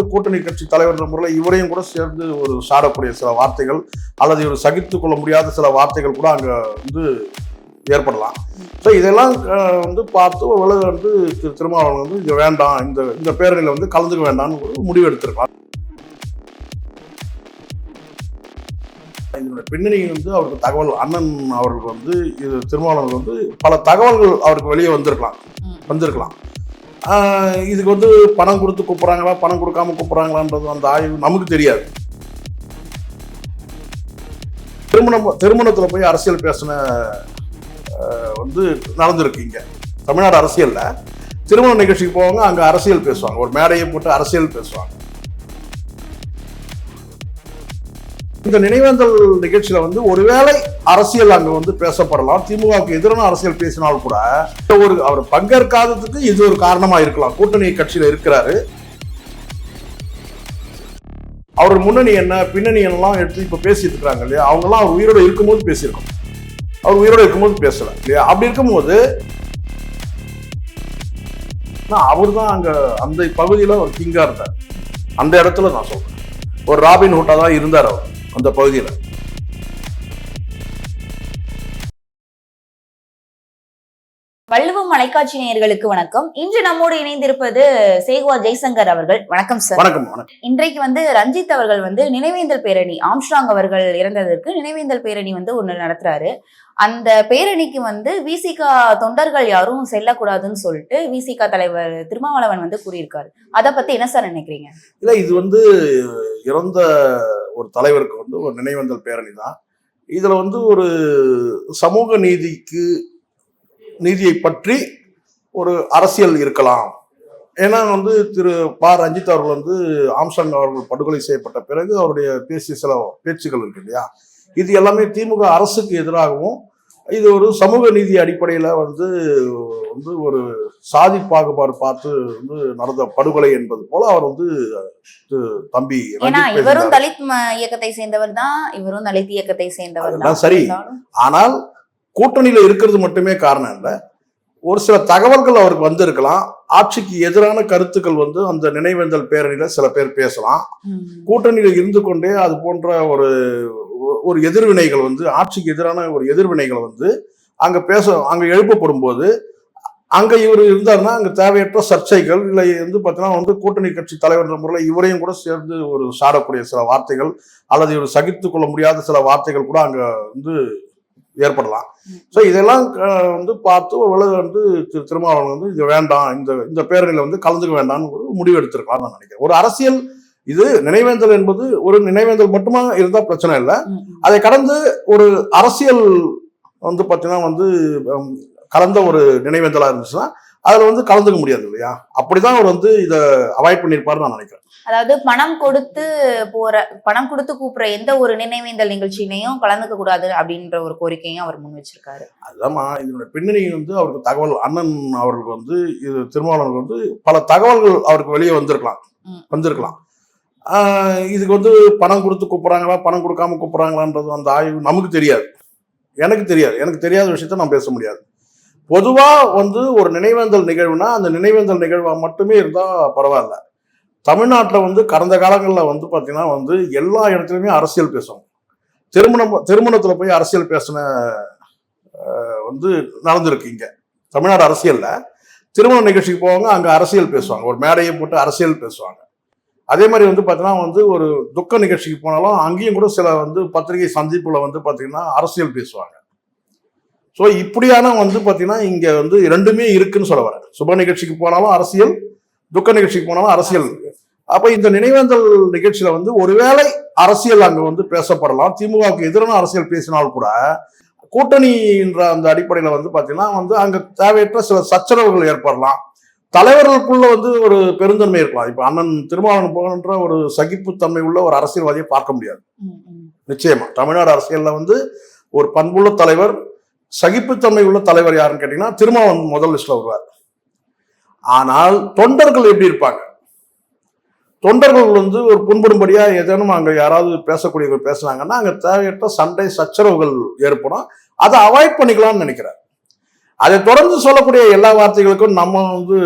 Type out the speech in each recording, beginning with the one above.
வந்து கூட்டணி கட்சி தலைவர் என்ற முறையில் இவரையும் கூட சேர்ந்து ஒரு சாடக்கூடிய சில வார்த்தைகள் அல்லது இவர் சகித்து கொள்ள முடியாத சில வார்த்தைகள் கூட அங்கே வந்து ஏற்படலாம். ஸோ இதெல்லாம் வந்து பார்த்து ஒரு வேலை வந்து திரு திருமாவளவன் வந்து இது வேண்டாம் இந்த இந்த பேரணியில் வந்து கலந்துக்க வேண்டாம்னு ஒரு முடிவு எடுத்திருக்கலாம் இதனுடைய பின்னணி வந்து அவருக்கு தகவல் அண்ணன் அவர்களுக்கு வந்து இது திருமாவளவன் வந்து பல தகவல்கள் அவருக்கு வெளியே வந்திருக்கலாம் வந்திருக்கலாம். இதுக்கு வந்து பணம் கொடுத்து கூப்பிட்றாங்களா? பணம் கொடுக்காம கூப்பிட்றாங்களான்றது அந்த ஆய்வு நமக்கு தெரியாது. திருமணம் திருமணத்தில் போய் அரசியல் பேசின வந்து நடந்திருக்கு இங்கே. தமிழ்நாடு அரசியலில். திருமண நிகழ்ச்சிக்கு போவாங்க அங்கே அரசியல் பேசுவாங்க. ஒரு மேடையை போட்டு அரசியல் பேசுவாங்க. இந்த நினைவேந்தல் நிகழ்ச்சியில வந்து ஒருவேளை அரசியல் அங்க வந்து பேசப்படலாம். திமுகவுக்கு எதிரான அரசியல் பேசினால் கூட ஒரு அவர் பங்கேற்காததுக்கு இது ஒரு காரணமா இருக்கலாம். கூட்டணி கட்சியில இருக்கிறாரு. அவர் முன்னணி என்ன பின்னணி என்னலாம் எடுத்து இப்ப பேசிட்டு இருக்காங்க இல்லையா? அவங்கெல்லாம் அவர் உயிரோட இருக்கும்போது பேசியிருக்கோம். அவர் உயிரோட இருக்கும்போது பேசல இல்லையா? அப்படி இருக்கும்போது அவர் தான் அங்க அந்த பகுதியில ஒரு கிங்கா இருந்தார். அந்த இடத்துல நான் சொல்றேன். ஒரு ராபின் ஹுட்டா தான் இருந்தார் அவர். அந்த பகுதியில். வள்ளுவம் மலைக்காட்சி நேயர்களுக்கு வணக்கம். இன்று நம்மோடு இணைந்திருப்பது சேகுவா ஜெய்சங்கர் அவர்கள். வணக்கம் சார் வணக்கம் இன்றைக்கு வந்து ரஞ்சித் அவர்கள் வந்து நினைவேந்தல் பேரணி ஆம்ஸ்ட்ராங் அவர்கள் இறந்ததற்கு நினைவேந்தல் பேரணி வந்து ஒண்ணு நடத்துறாரு. அந்த பேரணிக்கு வந்து விசிகா தொண்டர்கள் யாரும் செல்லக்கூடாதுன்னு சொல்லிட்டு விசிகா தலைவர் திருமாவளவன் வந்து கூறியிருக்காரு. அதை பத்தி என்ன சார் நினைக்கிறீங்க? இல்ல இது வந்து இறந்த ஒரு தலைவருக்கு வந்து ஒரு நினைவேந்தல் பேரணி தான் இதுல வந்து ஒரு சமூக நீதிக்கு நீதியை பற்றி ஒரு அரசியல் இருக்கலாம் ஏன்னா வந்து திரு ப ரஞ்சித் அவர்கள் வந்து ஆம்சங் அவர்கள் படுகொலை செய்யப்பட்ட பிறகு அவருடைய பேசிய சில பேச்சுகள் இருக்கு இல்லையா இது எல்லாமே திமுக அரசுக்கு எதிராகவும் இது ஒரு சமூக நீதி அடிப்படையில வந்து வந்து ஒரு சாதி பாகுபாடு பார்த்து வந்து நடந்த படுகொலை என்பது போல அவர் வந்து தம்பி இவரும். தலித் இயக்கத்தை சேர்ந்தவர் தான் இவரும் தலித் இயக்கத்தை சேர்ந்தவர் தான் சரி. ஆனால் கூட்டணியில இருக்கிறது மட்டுமே காரணம் இல்லை. ஒரு சில தகவல்கள் அவருக்கு வந்திருக்கலாம். ஆட்சிக்கு எதிரான கருத்துக்கள் வந்து அந்த நினைவேந்தல் பேரணியில சில பேர் பேசலாம். கூட்டணியில இருந்து கொண்டே அது போன்ற ஒரு ஒரு எதிர்வினைகள் வந்து ஆட்சிக்கு எதிரான ஒரு எதிர்வினைகள் வந்து அங்க பேச அங்க எழுப்பப்படும் போது அங்க இவர் இருந்தாருன்னா அங்க தேவையற்ற சர்ச்சைகள் இல்லை வந்து பார்த்தீங்கன்னா வந்து கூட்டணி கட்சி தலைவர் என்ற முறையில் இவரையும் கூட சேர்ந்து ஒரு சாடக்கூடிய சில வார்த்தைகள் அல்லது இவர் சகித்து கொள்ள முடியாத சில வார்த்தைகள் கூட அங்க வந்து ஏற்படலாம். ஸோ இதெல்லாம் வந்து பார்த்து ஒருவேளை வந்து திரு திருமாவளவன் வந்து இது வேண்டாம் இந்த இந்த பேரணியில வந்து கலந்துக்க வேண்டாம்னு ஒரு முடிவு எடுத்திருக்கலாம் நான் நினைக்கிறேன். ஒரு அரசியல் இது நினைவேந்தல் என்பது ஒரு நினைவேந்தல் மட்டுமா இருந்தா பிரச்சனை இல்லை. அதை கடந்து ஒரு அரசியல் வந்து பார்த்தீங்கன்னா வந்து கலந்த ஒரு நினைவேந்தலா இருந்துச்சுன்னா அதுல வந்து கலந்துக்க முடியாது இல்லையா? அப்படிதான் அவர் வந்து இதை அவாய்ட் பண்ணியிருப்பாருன்னு நான் நினைக்கிறேன். அதாவது பணம் கொடுத்து போற பணம் கொடுத்து கூப்பிடுற எந்த ஒரு நினைவேந்தல் நிகழ்ச்சியிலையும் கலந்துக்க கூடாது அப்படின்ற ஒரு கோரிக்கையும் அவர் முன் வச்சிருக்காரு. அதுதான்மா இதனுடைய பின்னணி வந்து அவருக்கு தகவல் அண்ணன் அவர்களுக்கு வந்து இது திருமாவளவனுக்கு வந்து பல தகவல்கள் அவருக்கு வெளியே வந்திருக்கலாம். வந்திருக்கலாம். இதுக்கு வந்து பணம் கொடுத்து கூப்பிட்றாங்களா பணம் கொடுக்காம கூப்பிட்றாங்களான்றது அந்த ஆய்வு நமக்கு தெரியாது. எனக்கு தெரியாது. எனக்கு தெரியாத விஷயத்த நான் பேச முடியாது. பொதுவாக வந்து ஒரு நினைவேந்தல் நிகழ்வுனா அந்த நினைவேந்தல் நிகழ்வாக மட்டுமே இருந்தால் பரவாயில்ல. தமிழ்நாட்டில் வந்து கடந்த காலங்களில் வந்து பார்த்தீங்கன்னா வந்து எல்லா இடத்துலையுமே அரசியல் பேசுவாங்க. திருமணம் திருமணத்தில் போய் அரசியல் பேசின வந்து நடந்திருக்கு இங்கே. தமிழ்நாடு அரசியலில். திருமண நிகழ்ச்சிக்கு போவாங்க அங்கே அரசியல் பேசுவாங்க. ஒரு மேடையை போட்டு அரசியல் பேசுவாங்க. அதே மாதிரி வந்து பார்த்தீங்கன்னா வந்து ஒரு துக்க நிகழ்ச்சிக்கு போனாலும் அங்கேயும் கூட சில வந்து பத்திரிகை சந்திப்பில் வந்து பார்த்தீங்கன்னா அரசியல் பேசுவாங்க. ஸோ இப்படியான வந்து பார்த்தீங்கன்னா இங்க வந்து ரெண்டுமே இருக்குன்னு சொல்ல வரேன் சுப நிகழ்ச்சிக்கு போனாலும் அரசியல் துக்க நிகழ்ச்சிக்கு போனாலும் அரசியல் அப்ப இந்த நினைவேந்தல் நிகழ்ச்சியில வந்து ஒருவேளை அரசியல் அங்க வந்து பேசப்படலாம். திமுகவுக்கு எதிரான அரசியல் பேசினால் கூட கூட்டணின்ற அந்த அடிப்படையில வந்து பாத்தீங்கன்னா வந்து அங்க தேவையற்ற சில சச்சரவுகள் ஏற்படலாம். தலைவர்களுக்குள்ள வந்து ஒரு பெருந்தன்மை இருக்கலாம். இப்ப அண்ணன் திருமாவளவன் போன்ற ஒரு சகிப்புத்தன்மை உள்ள ஒரு அரசியல்வாதியை பார்க்க முடியாது. நிச்சயமா. தமிழ்நாடு அரசியல்ல வந்து ஒரு பண்புள்ள தலைவர் சகிப்புத்தன்மை உள்ள தலைவர் யாருன்னு கேட்டீங்கன்னா திருமாவன் முதல் லிஸ்ட்ல வருவார். ஆனால் தொண்டர்கள் எப்படி இருப்பாங்க? தொண்டர்கள் வந்து ஒரு புண்படும்படியா ஏதேனும் அங்க யாராவது பேசக்கூடியவர்கள் பேசுனாங்கன்னா அங்க தேவையற்ற சண்டை சச்சரவுகள் ஏற்படும். அதை அவாய்ட் பண்ணிக்கலாம்னு நினைக்கிறார். அதை தொடர்ந்து சொல்லக்கூடிய எல்லா வார்த்தைகளுக்கும் நம்ம வந்து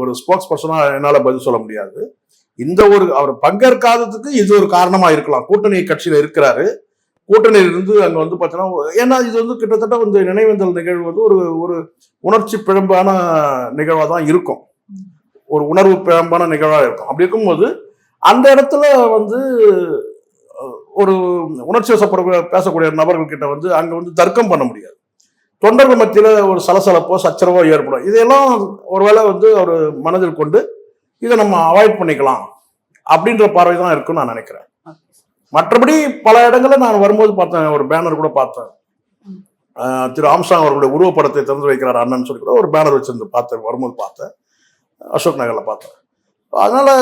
ஒரு ஸ்போக்ஸ் பர்சனா என்னால பதில் சொல்ல முடியாது. இந்த ஒரு அவர் பங்கேற்காததுக்கு இது ஒரு காரணமா இருக்கலாம். கூட்டணி கட்சியில இருக்கிறாரு. கூட்டணியில் இருந்து அங்கே வந்து பார்த்தீங்கன்னா ஏன்னா இது வந்து கிட்டத்தட்ட வந்து நினைவேந்தல் நிகழ்வு வந்து ஒரு ஒரு உணர்ச்சி பிழம்பான நிகழ்வாக தான் இருக்கும். ஒரு உணர்வு பிழம்பான நிகழ்வாக இருக்கும். அப்படி இருக்கும்போது அந்த இடத்துல வந்து ஒரு உணர்ச்சி வசப்பட பேசக்கூடிய நபர்கள் கிட்ட வந்து அங்கே வந்து தர்க்கம் பண்ண முடியாது. தொண்டர்கள் மத்தியில் ஒரு சலசலப்போ சச்சரவோ ஏற்படும். இதையெல்லாம் ஒருவேளை வந்து அவர் மனதில் கொண்டு இதை நம்ம அவாய்ட் பண்ணிக்கலாம். அப்படின்ற பார்வை தான் இருக்குன்னு நான் நினைக்கிறேன். மற்றபடி பல இடங்களில் நான் வரும்போது பார்த்தேன் ஒரு பேனர் கூட பார்த்தேன். திரு ஆம்சாங் அவர்களுடைய உருவப்படத்தை திறந்து வைக்கிறார் அண்ணன் சொல்லி கூட ஒரு பேனர் வச்சிருந்து பார்த்தேன் வரும்போது பார்த்தேன். அசோக் நகரில் பார்த்தேன். அதனால்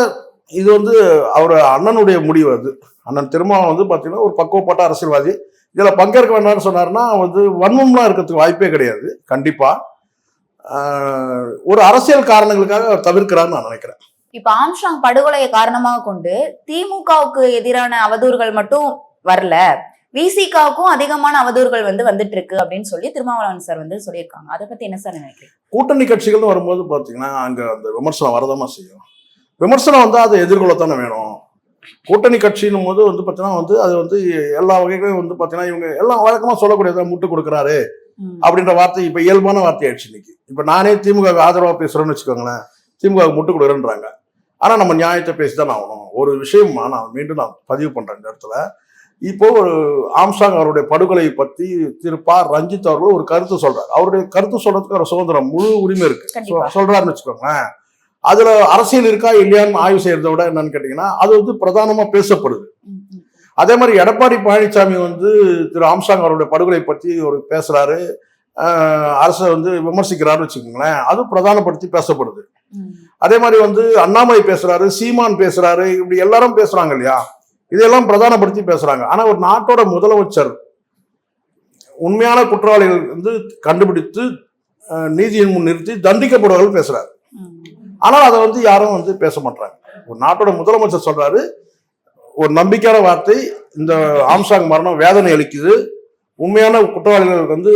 இது வந்து அவர் அண்ணனுடைய முடிவு அது. அண்ணன் திருமாவளவன் வந்து பார்த்தீங்கன்னா ஒரு பக்குவப்பட்ட அரசியல்வாதி. இதில் பங்கேற்க வேண்டாம்னு சொன்னார்னா வந்து வன்மம்லாம் இருக்கிறதுக்கு வாய்ப்பே கிடையாது. கண்டிப்பாக ஒரு அரசியல் காரணங்களுக்காக அவர் தவிர்க்கிறார்னு நான் நினைக்கிறேன். இப்ப ஆம்ஸ்ட்ராங் படுகொலையை காரணமாக கொண்டு திமுகவுக்கு எதிரான அவதூறுகள் மட்டும் வரல. விசிகாவுக்கும் அதிகமான அவதூறுகள் வந்து வந்துட்டு இருக்கு அப்படின்னு சொல்லி திருமாவளவன் சார் வந்து சொல்லியிருக்காங்க. அதை பத்தி என்ன சார் நினைக்கிறீங்க? கூட்டணி கட்சிகள்னு வரும்போது பார்த்தீங்கன்னா அங்கே அந்த விமர்சனம் வரதாமா செய்யும். விமர்சனம் வந்து அதை எதிர்கொள்ளத்தானே வேணும்? கூட்டணி கட்சின்னும் போது வந்து பார்த்தீங்கன்னா வந்து அது வந்து எல்லா வகைகளும் வந்து பார்த்தீங்கன்னா இவங்க எல்லாம் வழக்கமாக சொல்லக்கூடியதை முட்டு கொடுக்குறாரு. அப்படின்ற வார்த்தை இப்போ இயல்பான வார்த்தை ஆயிடுச்சு இன்னைக்கு. இப்போ நானே திமுக ஆதரவாக பேசுகிறேன்னு வச்சுக்கோங்களேன். திமுக முட்டு கொடுக்குறேன்றாங்க. ஆனால் நம்ம நியாயத்தை பேசி தான் ஆகணும். ஒரு விஷயமா நான் மீண்டும் நான் பதிவு பண்ணுறேன் இந்த இடத்துல. இப்போ ஒரு ஆம்சாங் அவருடைய படுகொலை பத்தி திரு ப. ரஞ்சித் அவர்கள் ஒரு கருத்து சொல்றாரு. அவருடைய கருத்து சொல்றதுக்கு ஒரு சுதந்திரம் முழு உரிமை இருக்கு. சொல்றாருன்னு வச்சுக்கோங்களேன். அதுல அரசியல் இருக்கா இல்லையான்னு ஆய்வு செய்யறதை விட என்னன்னு கேட்டீங்கன்னா அது வந்து பிரதானமா பேசப்படுது. அதே மாதிரி எடப்பாடி பழனிசாமி வந்து திரு ஆம்சாங் அவருடைய படுகொலை பத்தி ஒரு பேசுறாரு. அரசை வந்து விமர்சிக்கிறாருன்னு வச்சுக்கோங்களேன். அது பிரதானப்படுத்தி பேசப்படுது. அதே மாதிரி வந்து அண்ணாமலை பேசுறாரு சீமான் பேசுறாரு இப்படி எல்லாரும் பேசுறாங்க இல்லையா? இதெல்லாம் பிரதானப்படுத்தி பேசுறாங்க. ஆனா ஒரு நாட்டோட முதலமைச்சர் உண்மையான குற்றவாளிகள் வந்து கண்டுபிடித்து நீதியின் முன் நிறுத்தி தண்டிக்கப்படுவார்கள் பேசுறாரு. ஆனால் அதை வந்து யாரும் வந்து பேச மாட்டாங்க ஒரு நாட்டோட முதலமைச்சர் சொல்றாரு ஒரு நம்பிக்கையான வார்த்தை இந்த ஆம்சாங் மரணம் வேதனை அளிக்குது உண்மையான குற்றவாளிகள் வந்து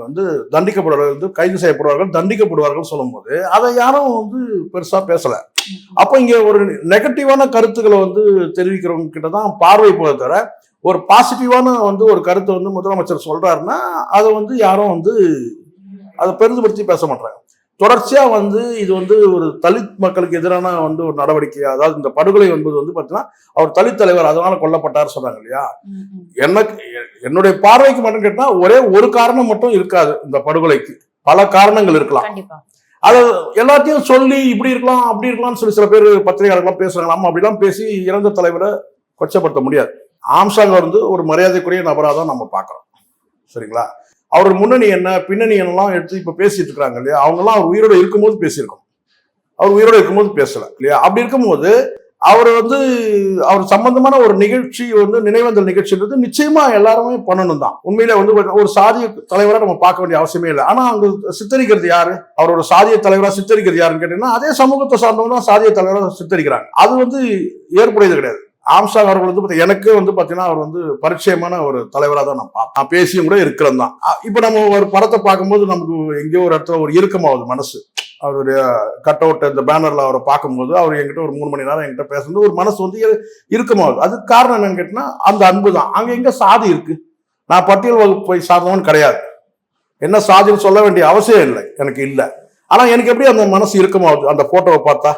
வந்து தண்டிக்கப்படுவார்கள் வந்து கைது செய்யப்படுவார்கள் தண்டிக்கப்படுவார்கள் சொல்லும்போது அதை யாரும் வந்து பெருசாக பேசலை. அப்போ இங்கே ஒரு நெகட்டிவான கருத்துக்களை வந்து தெரிவிக்கிறவங்க கிட்ட தான் பார்வை போக தவிர ஒரு பாசிட்டிவான வந்து ஒரு கருத்தை வந்து முதலமைச்சர் சொல்கிறாருன்னா அதை வந்து யாரும் வந்து அதை பெருந்துபடுத்தி பேச மாட்டாங்க தொடர்ச்சியா வந்து இது வந்து ஒரு தலித் மக்களுக்கு எதிரான வந்து ஒரு நடவடிக்கை அதாவது இந்த படுகொலை என்பது வந்து பார்த்தீங்கன்னா அவர் தலித் தலைவர் அதனால கொல்லப்பட்டார் சொன்னாங்க இல்லையா. எனக்கு என்னுடைய பார்வைக்கு மட்டும் கேட்டா ஒரே ஒரு காரணம் மட்டும் இருக்காது இந்த படுகொலைக்கு. பல காரணங்கள் இருக்கலாம். அது எல்லாத்தையும் சொல்லி இப்படி இருக்கலாம் அப்படி இருக்கலாம்னு சொல்லி சில பேர் பத்திரிகையாளர்கள்லாம் பேசுறாங்க நம்ம அப்படிலாம் பேசி இறந்த தலைவரை கொச்சப்படுத்த முடியாது. ஆம்சாங்க வந்து ஒரு மரியாதைக்குரிய நபராக தான் நம்ம பார்க்குறோம் சரிங்களா? அவர் முன்னணி என்ன பின்னணி என்னலாம் எடுத்து இப்போ பேசிட்டு இருக்காங்க இல்லையா? அவங்கெல்லாம் அவர் உயிரோட இருக்கும்போது பேசியிருக்கோம். அவர் உயிரோட இருக்கும்போது பேசல இல்லையா? அப்படி இருக்கும்போது அவர் வந்து அவர் சம்பந்தமான ஒரு நிகழ்ச்சி வந்து நினைவந்தல் நிகழ்ச்சின்றது நிச்சயமா எல்லாருமே பண்ணணும் தான் உண்மையில வந்து ஒரு சாதிய தலைவராக நம்ம பார்க்க வேண்டிய அவசியமே இல்லை. ஆனா அங்க சித்தரிக்கிறது யாரு? அவரோட சாதிய தலைவராக சித்தரிக்கிறது யாருன்னு கேட்டீங்கன்னா அதே சமூகத்தை சார்ந்தவங்க தான் சாதிய தலைவராக சித்தரிக்கிறாங்க. அது வந்து ஏற்புடையது கிடையாது. ஆம்சாங் அவர்கள் வந்து பாத்தீங்கன்னா, எனக்கு வந்து பார்த்தீங்கன்னா அவர் வந்து பரிச்சயமான ஒரு தலைவராக தான் நான் பார்ப்பேன். நான் பேசியும் கூட இருக்கிறது தான். இப்போ நம்ம ஒரு படத்தை பார்க்கும்போது நமக்கு எங்கேயோ ஒரு இடத்துல ஒரு இறுக்கமாகுது மனசு. அவருடைய கட் அவுட் இந்த பேனரில் அவரை பார்க்கும்போது அவர் என்கிட்ட ஒரு மூணு மணி நேரம் என்கிட்ட பேசுறது ஒரு மனசு வந்து இரு- இறுக்கமாகுது. அதுக்கு காரணம் என்னன்னு கேட்டீங்கன்னா அந்த அன்பு தான். அங்கே எங்கே சாதி இருக்குது நான் பட்டியல் வகுப்பு போய் சார்ந்தவன் கிடையாது. என்ன சாதின்னு சொல்ல வேண்டிய அவசியம் இல்லை. எனக்கு இல்லை. ஆனால் எனக்கு எப்படி அந்த மனசு இறுக்கமாகுது? அந்த ஃபோட்டோவை பார்த்தா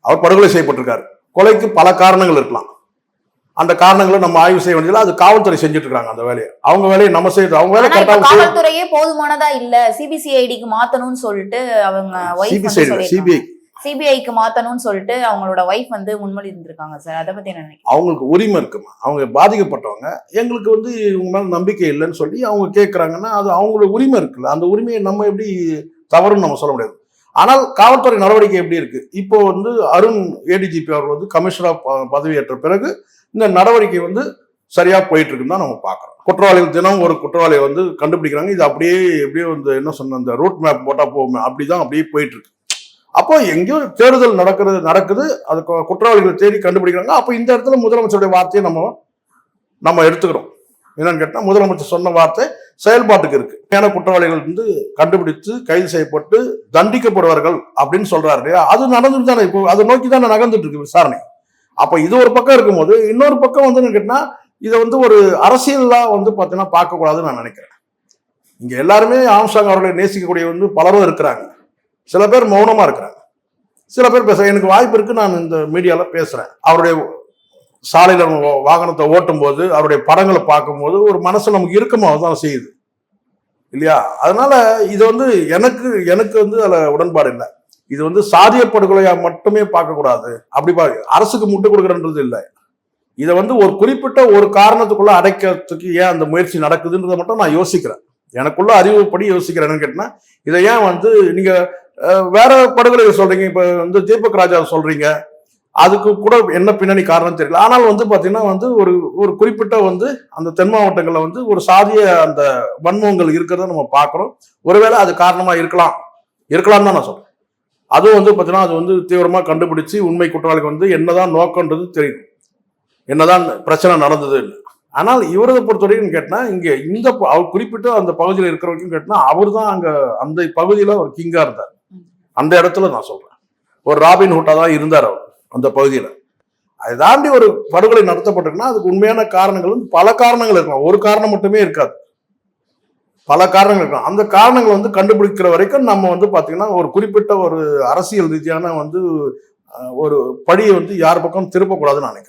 அவர் படுகொலை செய்யப்பட்டிருக்காரு. கொலைக்கு பல காரணங்கள் இருக்கலாம். அந்த காரணங்களை நம்ம ஆய்வு செய்ய வேண்டியதில்லை. அது காவல்துறை செஞ்சுட்டு இருக்காங்க அந்த வேலையை. அவங்க வேலையை நம்ம செய்யறது அவங்க வேலை கரெக்டாக காவல்துறையே போதுமானதா இல்ல. சிபிசிஐடிக்கு மாத்தணும்னு சொல்லிட்டு அவங்க சிபிசிஐடி சிபிஐ சிபிஐக்கு மாத்தணும்னு சொல்லிட்டு அவங்களோட ஒய்ஃப் வந்து முன்மொழி இருந்திருக்காங்க சார். அதை பத்தி என்ன அவங்களுக்கு உரிமை இருக்குமா? அவங்க பாதிக்கப்பட்டவங்க. எங்களுக்கு வந்து இவங்க மேல நம்பிக்கை இல்லைன்னு சொல்லி அவங்க கேட்குறாங்கன்னா அது அவங்களோட உரிமை இருக்குல்ல. அந்த உரிமையை நம்ம எப்படி தவறுன்னு நம்ம சொல்ல முடியாது. ஆனால் காவல்துறை நடவடிக்கை எப்படி இருக்கு? இப்போ வந்து அருண் ஏடிஜிபி அவர் வந்து கமிஷனராக பதவியேற்ற பிறகு இந்த நடவடிக்கை வந்து சரியா போயிட்டு இருக்குன்னு தான் நம்ம பார்க்குறோம். குற்றவாளிகள் தினம் ஒரு குற்றவாளியை வந்து கண்டுபிடிக்கிறாங்க. இது அப்படியே எப்படியோ இந்த என்ன சொன்ன அந்த ரூட் மேப் போட்டா போகுமே அப்படிதான் அப்படியே போயிட்டு இருக்கு அப்போ எங்கேயோ தேடுதல் நடக்கிறது நடக்குது. அது குற்றவாளிகளை தேடி கண்டுபிடிக்கிறாங்க. அப்போ இந்த இடத்துல முதலமைச்சருடைய வார்த்தையை நம்ம நம்ம எடுத்துக்கிறோம். என்னன்னு கேட்டால் முதலமைச்சர் சொன்ன வார்த்தை செயல்பாட்டுக்கு இருக்கு. ஏன்னா குற்றவாளிகள் வந்து கண்டுபிடித்து கைது செய்யப்பட்டு தண்டிக்கப்படுவார்கள் அப்படின்னு சொல்றாரு இல்லையா? அது நடந்துட்டு தானே இப்போ அதை நோக்கி தானே நகர்ந்துட்டு இருக்கு விசாரணை. அப்போ இது ஒரு பக்கம் இருக்கும்போது இன்னொரு பக்கம் வந்து என்ன இதை வந்து ஒரு அரசியலாக வந்து பார்த்தீங்கன்னா பார்க்கக்கூடாதுன்னு நான் நினைக்கிறேன். இங்கே எல்லாருமே ஆம்சாங் அவர்களை நேசிக்கக்கூடிய வந்து பலரும் இருக்கிறாங்க. சில பேர் மௌனமாக இருக்கிறாங்க. சில பேர் பேச எனக்கு வாய்ப்பு இருக்கு நான் இந்த மீடியாவில் பேசுகிறேன் அவருடைய சாலையில் வாகனத்தை ஓட்டும் போது அவருடைய படங்களை பார்க்கும்போது ஒரு மனசு நமக்கு இறுக்கமாக தான் செய்யுது. இல்லையா? அதனால இது வந்து எனக்கு எனக்கு வந்து அதில் உடன்பாடு இல்லை. இது வந்து சாதிய படுகொலையா மட்டுமே பார்க்கக்கூடாது. அப்படி பா அரசுக்கு முட்டு கொடுக்குறன்றது இல்லை. இதை வந்து ஒரு குறிப்பிட்ட ஒரு காரணத்துக்குள்ள அடைக்கிறதுக்கு ஏன் அந்த முயற்சி நடக்குதுன்றதை மட்டும் நான் யோசிக்கிறேன். எனக்குள்ள அறிவுப்படி யோசிக்கிறேன்னு கேட்டினா இதை ஏன் வந்து நீங்கள் வேற படுகொலை சொல்றீங்க. இப்போ வந்து தீபக் ராஜா சொல்றீங்க. அதுக்கு கூட என்ன பின்னணி காரணம் தெரியல. ஆனால் வந்து பாத்தீங்கன்னா வந்து ஒரு ஒரு குறிப்பிட்ட வந்து அந்த தென் மாவட்டங்கள்ல வந்து ஒரு சாதிய அந்த வன்மங்கள் இருக்கிறத நம்ம பார்க்குறோம் ஒருவேளை அது காரணமா இருக்கலாம். இருக்கலாம் தான் நான் சொல்றேன். அதுவும் வந்து பார்த்தீங்கன்னா அது வந்து தீவிரமா கண்டுபிடிச்சு உண்மை குற்றவாளிக்கு வந்து என்னதான் நோக்கம்ன்றது தெரியும். என்னதான் பிரச்சனை நடந்ததுன்னு ஆனால் இவரதை பொறுத்தவரைக்கும் கேட்டினா இங்க இந்த அவர் குறிப்பிட்ட அந்த பகுதியில் இருக்கிற வரைக்கும் கேட்டினா அவர் தான் அங்க அந்த பகுதியில ஒரு கிங்கா இருந்தார். அந்த இடத்துல நான் சொல்றேன். ஒரு ராபின் ஹுட்டா தான் இருந்தார் அவர். அந்த பகுதியில். அதை தாண்டி ஒரு படுகொலை நடத்தப்பட்டிருக்குன்னா அதுக்கு உண்மையான காரணங்கள் வந்து பல காரணங்கள் இருக்கலாம். ஒரு காரணம் மட்டுமே இருக்காது. பல காரணங்கள் இருக்கலாம். அந்த காரணங்கள் வந்து கண்டுபிடிக்கிற வரைக்கும் நம்ம வந்து பார்த்தீங்கன்னா ஒரு குறிப்பிட்ட ஒரு அரசியல் ரீதியான வந்து ஒரு படியை வந்து யார் பக்கம் திருப்பக்கூடாதுன்னு நினைக்கிறேன்.